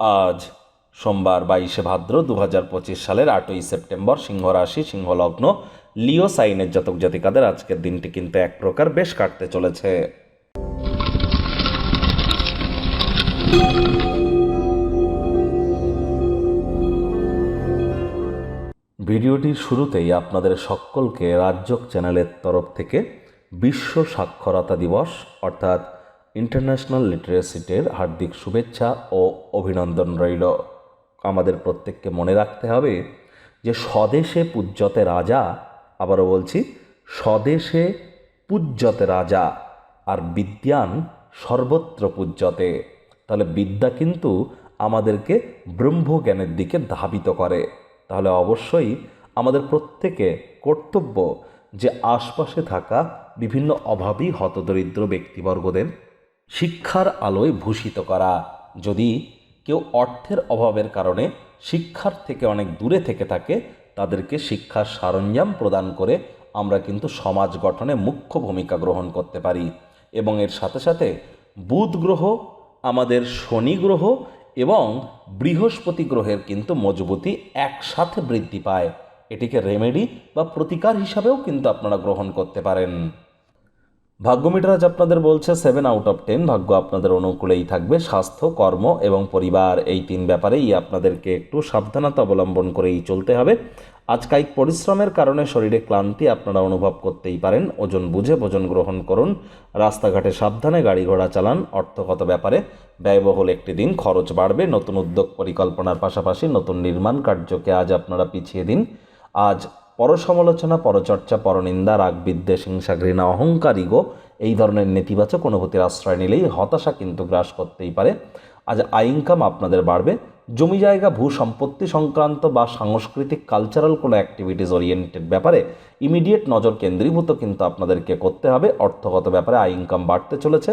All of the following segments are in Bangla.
আজ সোমবার বাইশে ভাদ্র দু হাজার পঁচিশ সালের আটই সেপ্টেম্বর সিংহ রাশি সিংহ লগ্ন লিও সাইনের জাতক জাতিকাদের আজকের দিনটি কিন্তু এক প্রকার বেশ কাটতে চলেছে। ভিডিওটির শুরুতেই আপনাদের সকলকে রাজ্যক চ্যানেলের তরফ থেকে বিশ্ব সাক্ষরতা দিবস, অর্থাৎ ইন্টারন্যাশনাল লিটারেসি ডের হার্দিক শুভেচ্ছা ও অভিনন্দন রইল। আমাদের প্রত্যেককে মনে রাখতে হবে যে স্বদেশে পূজ্যতে রাজা, আবারও বলছি, স্বদেশে পূজ্যতে রাজা আর বিদ্যান সর্বত্র পূজ্যতে। তাহলে বিদ্যা কিন্তু আমাদেরকে ব্রহ্মজ্ঞানের দিকে ধাবিত করে। তাহলে অবশ্যই আমাদের প্রত্যেকে কর্তব্য যে আশপাশে থাকা বিভিন্ন অভাবী, হতদরিদ্র ব্যক্তিবর্গদের শিক্ষার আলোয় ভূষিত করা। যদি কেউ অর্থের অভাবের কারণে শিক্ষার থেকে অনেক দূরে থেকে থাকে, তাদেরকে শিক্ষার সরঞ্জাম প্রদান করে আমরা কিন্তু সমাজ গঠনে মুখ্য ভূমিকা গ্রহণ করতে পারি। এবং এর সাথে সাথে বুধ গ্রহ, আমাদের শনি গ্রহ এবং বৃহস্পতি গ্রহের কিন্তু মজবুতি একসাথে বৃদ্ধি পায়। এটিকে রেমেডি বা প্রতিকার হিসাবেও কিন্তু আপনারা গ্রহণ করতে পারেন। ভাগ্য মিটার আজ আপনাদের বলছে সেভেন আউট অফ টেন ভাগ্য আপনাদের অনুকূলেই থাকবে। স্বাস্থ্য, কর্ম এবং পরিবার এই তিন ব্যাপারেই আপনাদেরকে একটু সাবধানতা অবলম্বন করেই চলতে হবে। আজ কায়িক পরিশ্রমের কারণে শরীরে ক্লান্তি আপনারা অনুভব করতেই পারেন। ওজন বুঝে ভোজন গ্রহণ করুন। রাস্তাঘাটে সাবধানে গাড়ি ঘোড়া চালান। অর্থগত ব্যাপারে ব্যয়বহুল একটি দিন। খরচ বাড়বে। নতুন উদ্যোগ পরিকল্পনার পাশাপাশি নতুন নির্মাণ কার্যকে আজ আপনারা পিছিয়ে দিন। আজ পরসমালোচনা, পরচর্চা, পরনিন্দা রাগ বিদ্বেষ হিংসা ঘৃণা অহংকার, ইগো এই ধরনের নেতিবাচক অনুভূতির আশ্রয় নিলেই হতাশা কিন্তু গ্রাস করতেই পারে। আজ আয় ইনকাম আপনাদের বাড়বে। জমি জায়গা, ভূ সম্পত্তি সংক্রান্ত বা সাংস্কৃতিক কালচারাল কোনো অ্যাক্টিভিটিস ওরিয়েন্টেড ব্যাপারে ইমিডিয়েট নজর কেন্দ্রীভূত কিন্তু আপনাদেরকে করতে হবে। অর্থগত ব্যাপারে আয় ইনকাম বাড়তে চলেছে।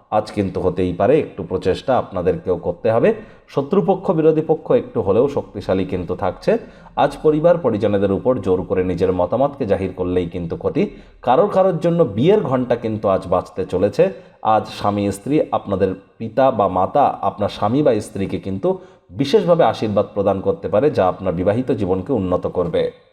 আজ কিন্তু হতেই পারে, একটু প্রচেষ্টা আপনাদেরকেও করতে হবে। শত্রুপক্ষ, বিরোধী পক্ষ একটু হলেও শক্তিশালী কিন্তু থাকছে। আজ পরিবার পরিজনেদের উপর জোর করে নিজের মতামতকে জাহির করলেই কিন্তু ক্ষতি। কারোর কারোর জন্য বিয়ের ঘণ্টা কিন্তু আজ বাঁচতে চলেছে। আজ স্বামী, স্ত্রী আপনাদের পিতা বা মাতা আপনার স্বামী বা স্ত্রীকে কিন্তু বিশেষভাবে আশীর্বাদ প্রদান করতে পারে, যা আপনার বিবাহিত জীবনকে উন্নত করবে।